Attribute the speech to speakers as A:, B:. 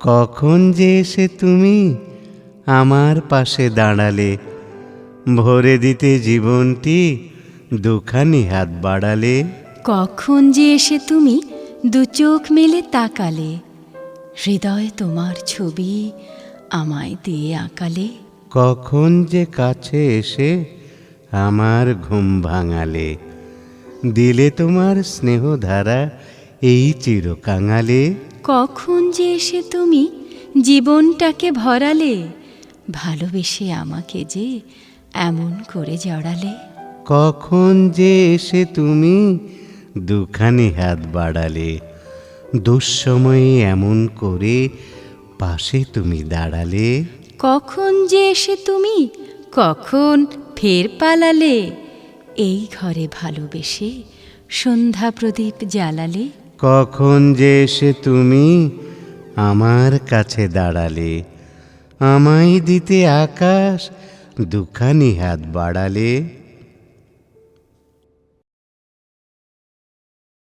A: কখন যে এসে তুমি আমার পাশে দাঁড়ালে? ভরে দিতে জীবনটি দুখানি হাত বাড়ালে।
B: কখন যে এসে তুমি দু চোখ মেলে তাকালে? হৃদয় তোমার ছবি আমায় দিয়ে আঁকালে।
A: কখন যে কাছে এসে আমার ঘুম ভাঙালে? দিলে তোমার স্নেহধারা এই চিরকাঙালে।
B: কখন যে এসে তুমি জীবনটাকে ভরালে ভালোবেসে আমাকে যে এমন করে জড়ালে।
A: কখন যে এসে তুমি দুখানি হাত বাড়ালে দুঃসময়ে এমন করে পাশে তুমি দাঁড়ালে।
B: কখন যে এসে তুমি কখন ফের পালালে এই ঘরে ভালোবেসে সন্ধ্যা প্রদীপ জ্বালালে।
A: কখন যে এসে তুমি আমার কাছে দাঁড়ালে আমায় দিতে আকাশ দুখানি হাত বাড়ালে।